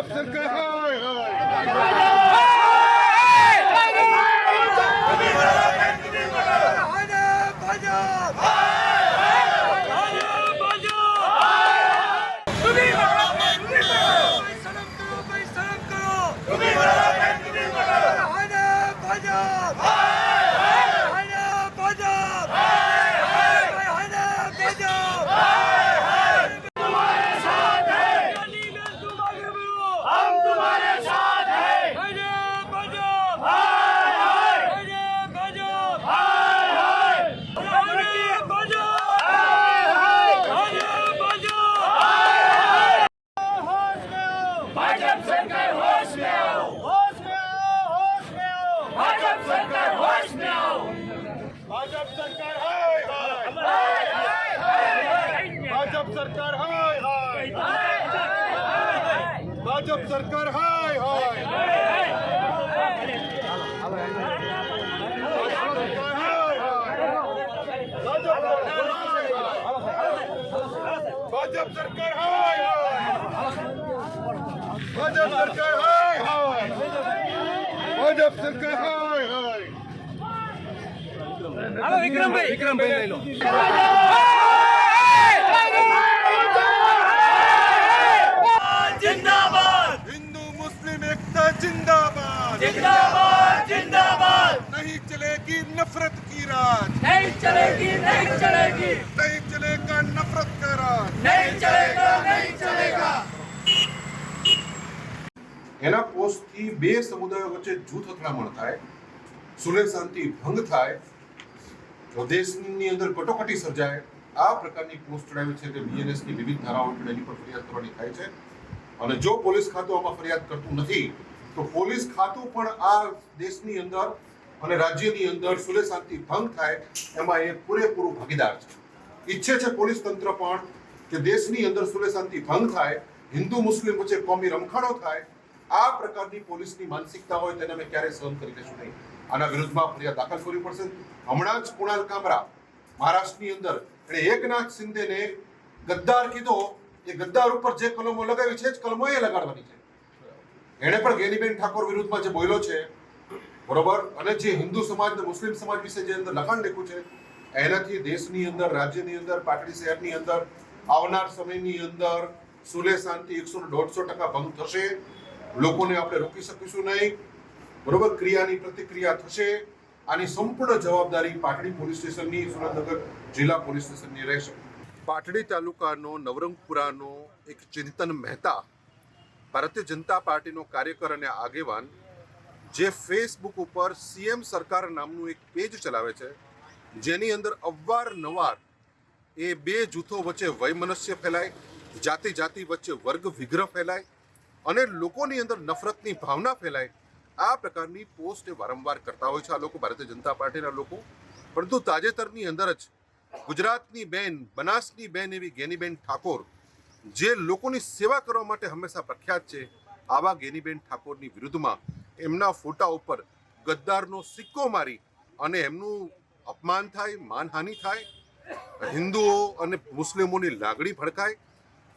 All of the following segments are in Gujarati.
ભાજપ સરકાર હાય હાય हम સરકાર હાય હાય. ભાજપ સરકાર હાય હાય. ભાજપ સરકાર હાય હાય. ભાજપ સરકાર હાય હાય. વિક્રમભાઈ. વિક્રમભાઈ લઈ લો. चलेगी नफरत की राज नहीं चलेगी नहीं चलेगी नहीं चलेगा नफरत का राज नहीं चलेगा नहीं चलेगा એના પોસ્ટથી બે સમુદાયો વચ્ચે જૂથ અથડામણ થાય સુલેહ શાંતિ ભંગ થાય જો દેશની અંદર કટોકટી સર્જાય આ પ્રકારની પોસ્ટ ચડાવી છે કે બીએનએસની વિવિધ ધારાઓ હેઠળ એની પર ફરિયાદ કરવાની થાય છે અને જો પોલીસ ખાતું આમાં ફરિયાદ કરતું નથી તો પોલીસ ખાતું પણ આ દેશની અંદર અને રાજ્યની અંદર સુલેશાંતિ ભંગ થાય, એમાં એ પૂરેપૂરું ભાગીદાર છે. ઈચ્છે છે પોલીસ તંત્ર પણ કે દેશની અંદર સુલેશાંતિ ભંગ થાય, હિન્દુ મુસ્લિમ વચ્ચે કોમી રમખાણો થાય, આ પ્રકારની પોલીસની માનસિકતા હોય તેને અમે ક્યારેય સહન કરી લેશું નહીં. આના વિરુદ્ધમાં ફરિયાદ દાખલ કરવી પડશે. હમણાં જ કુણાલ કામરા મહારાષ્ટ્રની અંદર એણે એકનાથ શિંદેને ગદ્દાર કીધો, એ ગદ્દાર ઉપર જે કલમો લગાવી છે જ કલમો એ લગાડવાની છે. એણે પણ ગેનીબેન ઠાકોર વિરુદ્ધમાં જે બોલ્યો છે બરોબર? અને જે હિન્દુ સમાજ ને મુસ્લિમ સમાજ વિશે જે અંદર લખાણ લખ્યું છે, એનાથી દેશની અંદર, રાજ્યની અંદર, પાટડી શહેરની અંદર, આવનાર સમયની અંદર સુલે શાંતિ એકસો દોઢસો ટકા ભંગ થશે. લોકોને આપણે રોકી શકીશું નહીં. બરોબર? ક્રિયાની પ્રતિક્રિયા થશે. આની સંપૂર્ણ જવાબદારી પાટડી પોલીસ સ્ટેશનની, સુરેન્દ્રનગર જિલ્લા પોલીસ સ્ટેશનની રહેશે. પાટડી તાલુકાનો નવરંગપુરાનો એક ચિંતન મહેતા, ભારતીય જનતા પાર્ટીનો કાર્યકર અને આગેવાન જે ફેસબુક ઉપર સીએમ સરકાર નામનું એક પેજ ચલાવે છે, જેની અંદર અવારનવાર એ બે જૂથો વચ્ચે વયમનસ્ય ફેલાય જાતિ જાતિ વચ્ચે વર્ગ વિગ્રહ ફેલાય અને લોકોની અંદર નફરતની ભાવના ફેલાય. આ પ્રકારની પોસ્ટ એ વારંવાર કરતા હોય છે આ લોકો, ભારતીય જનતા પાર્ટીના લોકો. પરંતુ તાજેતરની અંદર જ ગુજરાતની બેન, બનાસની બેન એવી ગેનીબેન ઠાકોર, જે લોકોની સેવા કરવા માટે હંમેશા પ્રખ્યાત છે, આવા ગેનીબેન ઠાકોરની વિરુદ્ધમાં એમના ફોટા ઉપર ગદ્દારનો સિક્કો મારી અને એમનું અપમાન થાય, માનહાનિ થાય, હિન્દુઓ અને મુસ્લિમોની લાગણી ભડકાય.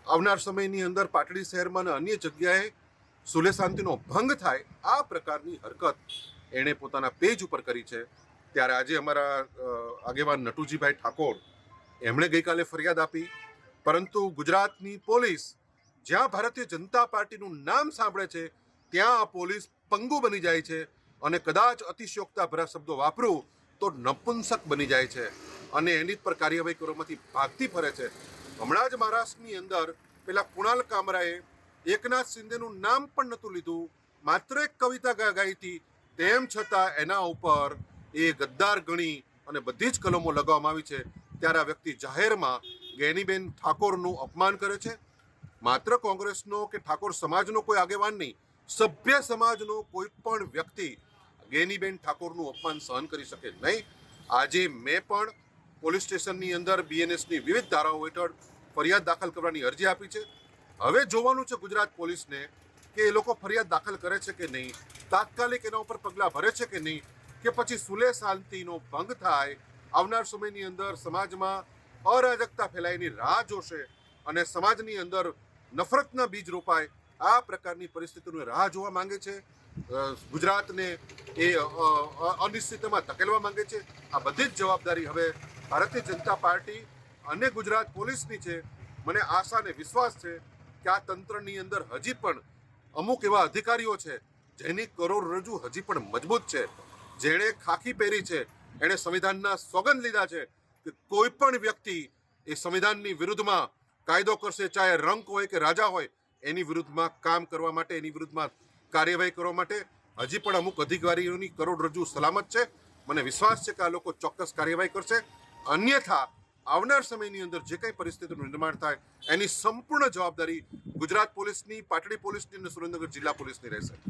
આવનાર સમયની અંદર પાટડી શહેરમાં અને અન્ય જગ્યાએ સુલે શાંતિનો ભંગ થાય, આ પ્રકારની હરકત એણે પોતાના પેજ ઉપર કરી છે. ત્યારે આજે અમારા આગેવાન નટુજીભાઈ ઠાકોર એમણે ગઈકાલે ફરિયાદ આપી. પરંતુ ગુજરાતની પોલીસ જ્યાં ભારતીય જનતા પાર્ટીનું નામ સાંભળે છે, ત્યાં આ પોલીસ પંગુ બની જાય છે અને કદાચ અતિશયોક્તા ભરા શબ્દો વાપરું તો નપુંસક બની જાય છે અને એની જ પર કાર્યવાહી કરવામાંથી ભાગતી ફરે છે. હમણાં જ મહારાષ્ટ્રની અંદર પેલા કુણાલ કામરાએ એકનાથ શિંદેનું નામ પણ નહોતું લીધું. માત્ર એક કવિતા ગાઈ હતી. તેમ છતાં એના ઉપર એ ગદ્દાર ગણી અને બધી જ કલમો લગાવવામાં આવી છે. ત્યારે આ વ્યક્તિ જાહેરમાં ગેનીબેન ઠાકોરનું અપમાન કરે છે. માત્ર કોંગ્રેસનો કે ઠાકોર સમાજનો કોઈ આગેવાન નહીં. સભ્ય સમાજનો કોઈ પણ વ્યક્તિ ગેનીબેન ઠાકોરનું અપમાન સહન કરી શકે નહીં. આજે મેં પણ પોલીસ સ્ટેશનની અંદર બીએનએસની વિવિધ ધારાઓ હેઠળ ફરિયાદ દાખલ કરવાની અરજી આપી છે. હવે જોવાનું છે ગુજરાત પોલીસને કે એ લોકો ફરિયાદ દાખલ કરે છે કે નહીં, તાત્કાલિક એના ઉપર પગલાં ભરે છે કે નહીં, કે પછી સુલે શાંતિનો ભંગ થાય, આવનાર સમયની અંદર સમાજમાં અરાજકતા ફેલાયની રાહ જોશે અને સમાજની અંદર નફરતના બીજ રોપાય આ પ્રકારની પરિસ્થિતિનું રાહ જોવા માંગે છે. ગુજરાતને એ અ, અ, ધકેલવા માંગે છે. આ બધી જ જવાબદારી હવે ભારતીય જનતા પાર્ટી અને ગુજરાત પોલીસની છે. મને આશા અને વિશ્વાસ છે કે આ તંત્રની અંદર હજી પણ અમુક એવા અધિકારીઓ છે જેની કરોડરજ્જુ હજી પણ મજબૂત છે. જેણે ખાખી પહેરી છે એણે સંવિધાનના સોગંદ લીધા છે કે કોઈ પણ વ્યક્તિ એ સંવિધાનની વિરુદ્ધમાં કાયદો કરશે ચાહે રંક હોય કે રાજા હોય એની વિરુદ્ધમાં કામ કરવા માટે, એની વિરુદ્ધમાં કાર્યવાહી કરવા માટે હજી પણ અમુક અધિકારીઓની કરોડરજ્જુ સલામત છે. મને વિશ્વાસ છે કે આ લોકો ચોક્કસ કાર્યવાહી કરશે. અન્યથા, આવનાર સમયની અંદર જે કંઈ પરિસ્થિતિનું નિર્માણ થાય, એની સંપૂર્ણ જવાબદારી ગુજરાત પોલીસની, પાટડી પોલીસની અને સુરેન્દ્રનગર જિલ્લા પોલીસની રહેશે.